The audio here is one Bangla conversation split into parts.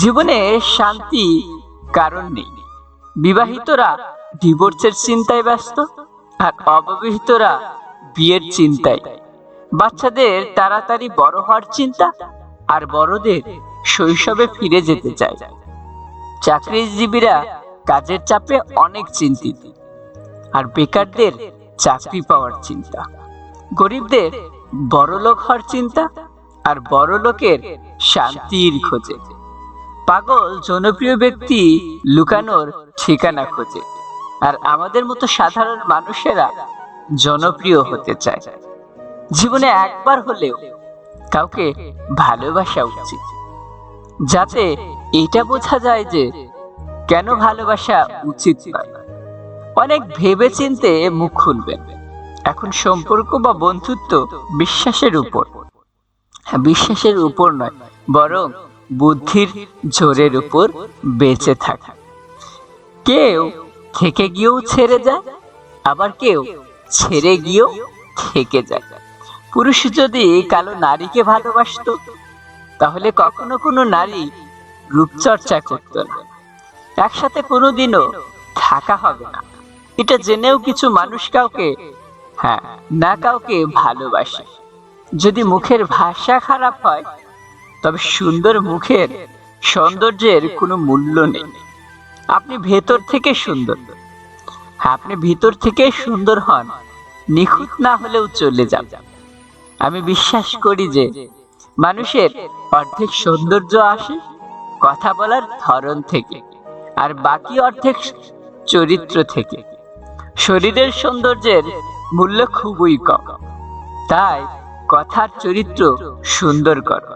জীবনে শান্তি কারণ নেই। বিবাহিতরা ডিভোর্সের চিন্তায় ব্যস্ত আর অবিবাহিতরা বিয়ের চিন্তায়। বাচ্চাদের তাড়াতাড়ি বড় হওয়ার চিন্তা আর বড়দের শৈশবে ফিরে যেতে চায়। চাকরিজীবীরা কাজের চাপে অনেক চিন্তিত আর বেকারদের চাকরি পাওয়ার চিন্তা। গরিবদের বড়লোক হওয়ার চিন্তা আর বড় লোকের শান্তির খোঁজে। পাগল জনপ্রিয় ব্যক্তি লুকানোর ঠিকানা খোঁজে। আর আমাদের মতো সাধারণ মানুষেরা জনপ্রিয় হতে চায়। জীবনে একবার হলেও কাউকে ভালোবাসা উচিত। যাতে এটা বোঝা যায় যে কেন ভালোবাসা উচিত নয়। অনেক ভেবে চিনতে মুখ খুলবেন। এখন সম্পর্ক বা বন্ধুত্ব বিশ্বাসের উপর। হ্যাঁ, বিশ্বাসের উপর নয় বরং বুদ্ধির জোরের উপর বেঁচে থাকে। কেউ থেকে গিয়েও ছেড়ে যায়, আবার কেউ ছেড়ে গিয়েও থেকে যায়। পুরুষ যদি কালো নারীকে ভালোবাসতো, তাহলে কখনো কোনো নারী রূপচর্চা করতো না। একসাথে কোনোদিনও থাকা হবে না। এটা জেনেও কিছু মানুষ কাউকে হ্যাঁ না কাউকে ভালোবাসে। যদি মুখের ভাষা খারাপ হয় তবে সুন্দর মুখের সৌন্দর্যের কোনো মূল্য নেই। আপনি ভেতর থেকে সুন্দর। আপনি ভিতর থেকে সুন্দর হন, নিখুঁত না হলেও চলে যান। আমি বিশ্বাস করি যে মানুষের অর্ধেক সৌন্দর্য আসে কথা বলার ধরন থেকে, আর বাকি অর্ধেক চরিত্র থেকে। শরীরের সৌন্দর্যের মূল্য খুবই কম, তাই কথার চরিত্র সুন্দর করো।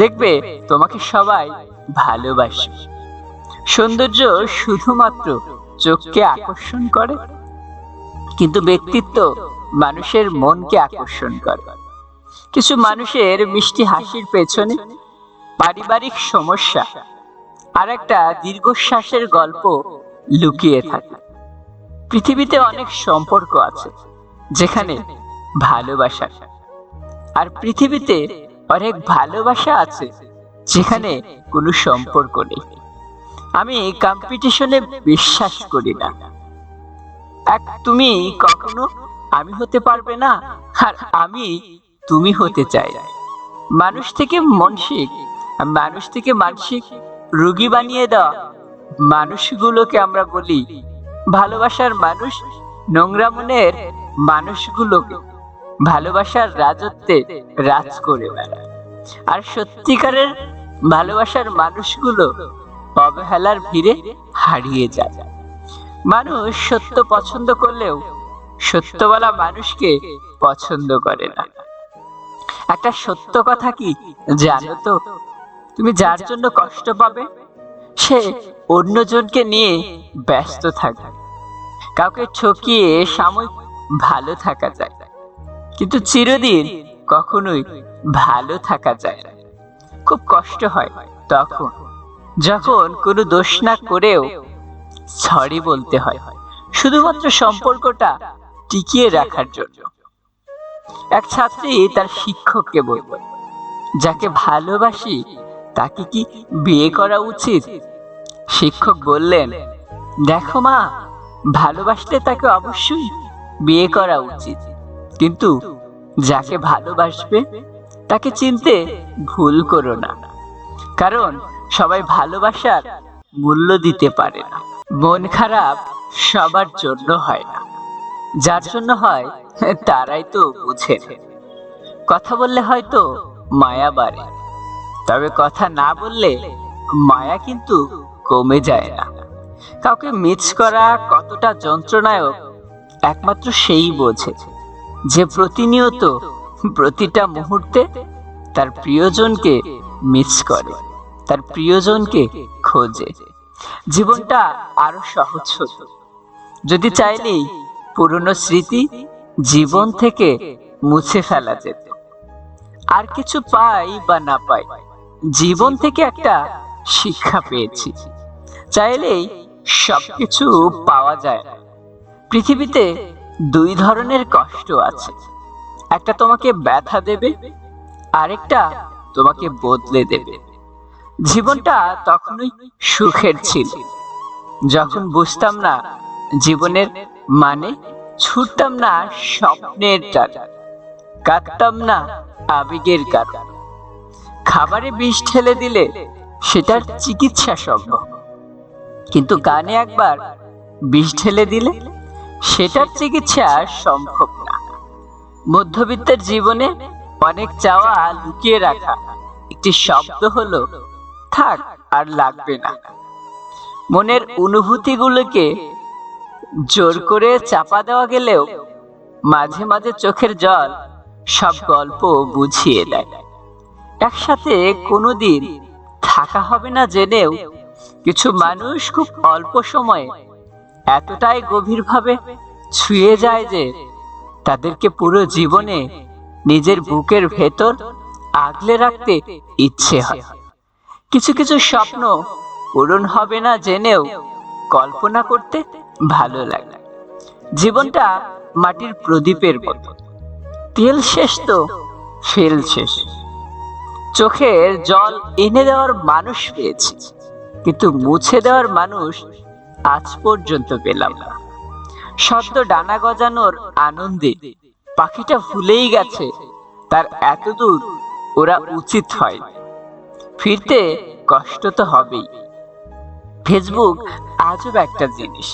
দেখবে তোমাকে সবাই ভালোবাসবে সৌন্দর্য শুধুমাত্র চোখকে আকর্ষণ করে, কিন্তু ব্যক্তিত্ব মানুষের মনকে আকর্ষণ করে। কিছু মানুষের মিষ্টি হাসির পেছনে পারিবারিক সমস্যা আর একটা দীর্ঘশ্বাসের গল্প লুকিয়ে থাকে। পৃথিবীতে অনেক সম্পর্ক আছে, যেখানে ভালোবাসা, আর পৃথিবীতে অনেক ভালোবাসা আছে, যেখানে কোনো সম্পর্ক নেই। আমি কম্পিটিশনে বিশ্বাস করি না। এক, তুমি কখনো আমি হতে পারবে না? আর আমি তুমি হতে চাই। মানুষ থেকে মানসিক, মানুষ থেকে মানসিক রোগী বানিয়ে দেওয়া। মানুষগুলোকে আমরা বলি ভালোবাসার মানুষ, নোংরা মনের মানুষগুলোকে। ভালোবাসার রাজত্বে রাজ করে বেড়ায়। আর সত্যিকারের ভালোবাসার মানুষগুলো অবহেলার ভিড়ে হারিয়ে যায়। মানুষ সত্য পছন্দ করলেও সত্যওয়ালা মানুষকে পছন্দ করে না। একটা সত্য কথা কি জানো তো? তুমি যার জন্য কষ্ট পাবে, সে অন্যজনকে নিয়ে ব্যস্ত থাকবে কাউকে ঠকিয়ে সাময়িক ভালো থাকা যায়। কিন্তু চিরদিন কখনোই ভালো থাকা যায়। খুব কষ্ট হয় তখন। যখন কোনো দোষ না করেও সরি বলতে হয়। শুধুমাত্র সম্পর্কটা টিকিয়ে রাখার জন্য। এক ছাত্রী তার শিক্ষককে বলল, যাকে ভালোবাসি, তাকে কি বিয়ে করা উচিত? শিক্ষক বললেন, দেখো মা, ভালোবাসলে তাকে অবশ্যই বিয়ে করা উচিত। কিন্তু যাকে ভালোবাসবে তাকে চিনতে ভুল করো না। কারণ সবাই ভালোবাসার মূল্য দিতে পারে না। মন খারাপ সবার জন্য হয় না। যার জন্য হয়, তারাই তো বুঝে কথা বললে হয়তো মায়া বাড়ে। তবে কথা না বললে মায়া কিন্তু কমে যায় না। কাউকে মিস করা কতটা যন্ত্রণায়ক, একমাত্র সেই বোঝে যে প্রতিনিয়ত প্রতিটা মুহূর্তে তার প্রিয়জনকে মিস করে, তার প্রিয়জনকে খোঁজে। জীবনটা আরও সহজ যদি চাইলেই পুরনো স্মৃতি জীবন থেকে মুছে ফেলা যেত। আর কিছু পাই বা না পাই, জীবন থেকে একটা শিক্ষা পেয়েছি। চাইলেই সবকিছু পাওয়া যায় না। পৃথিবীতে দুই ধরনের কষ্ট আছে। একটা তোমাকে ব্যথা দেবে, আরেকটা তোমাকে বদলে দেবে। জীবনটা তখনই সুখের ছিল। যখন বুঝতাম না জীবনের মানে ছুটতাম না স্বপ্নের টাকা কাটতাম না আবেগের কাটা খাবারে বিষ ঠেলে দিলে সেটার চিকিৎসা সম্ভব। কিন্তু গানে একবার বিষ ঢেলে দিলে সেটার চিকিৎসা সম্ভব। মধ্যবিত্তের জীবনে অনেক চাওয়া লুকিয়ে রাখা একটি শব্দ হলো, থাক, আর লাগবে না। মনের অনুভূতিগুলোকে জোর করে চাপা দেওয়া গেলেও মাঝে মাঝে চোখের জল সব গল্প বুঝিয়ে দেয়। একসাথে কোনোদিন থাকা হবে না জেনেও কিছু মানুষ খুব অল্প সময়ে এতটাই গভীরভাবে ছুঁয়ে যায় যে তাদেরকে পুরো জীবনে নিজের বুকের ভেতর আগলে রাখতে ইচ্ছে হয়। কিছু কিছু স্বপ্ন পূরণ হবে না জেনেও কল্পনা করতে ভালো লাগে। জীবনটা মাটির প্রদীপের মতো। তেল শেষ তো ফেল শেষ। চোখের জল এনে দেওয়ার মানুষ পেয়েছি, কিন্তু মুছে দেওয়ার মানুষ আজ পর্যন্ত পেলাম না। সদ্য ডানা গজানোর আনন্দে। পাখিটা ভুলেই গেছে। তার এত দূর ওরা উচিত হয়। ফিরতে কষ্ট তো হবেই। ফেসবুক আজব একটা জিনিস,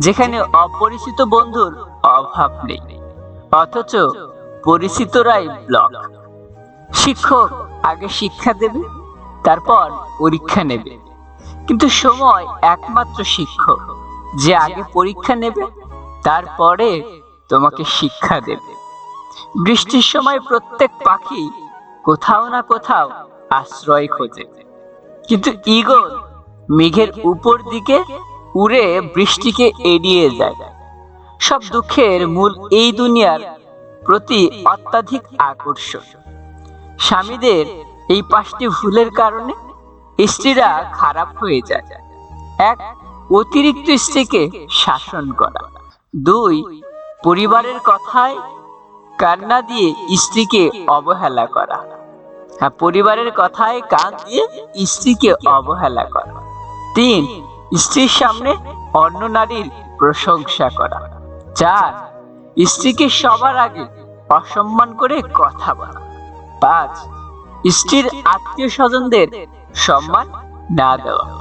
যেখানে অপরিচিত বন্ধুর অভাব নেই। অথচ পরিচিতরাই ব্লক শিক্ষক আগে শিক্ষা দেবে, তারপর পরীক্ষা নেবে। কিন্তু সময় একমাত্র শিক্ষক, যে আগে পরীক্ষা নেবে তারপরে তোমাকে শিক্ষা দেবে। বৃষ্টির সময় প্রত্যেক পাখি কোথাও না কোথাও আশ্রয় খোঁজে। কিন্তু ঈগল মেঘের উপর দিকে উড়ে বৃষ্টিকে এড়িয়ে যায়। সব দুঃখের মূল এই দুনিয়ার প্রতি অত্যাধিক আকর্ষণ। স্বামীদের এই পাঁচটি ভুলের কারণে স্ত্রীরা খারাপ হয়ে যায়। এক, অতিরিক্ত স্ত্রীকে শাসন করা। দুই, পরিবারের কথায় কান্না দিয়ে স্ত্রীকে অবহেলা করা। হ্যাঁ পরিবারের কথায় কান দিয়ে স্ত্রীকে অবহেলা করা। তিন, স্ত্রীর সামনে অন্য নারীর প্রশংসা করা। চার, স্ত্রীকে সবার আগে অসম্মান করে কথা বলা। পাঁচ, স্ত্রীর আত্মীয় স্বজনদের সম্মান না দেওয়া।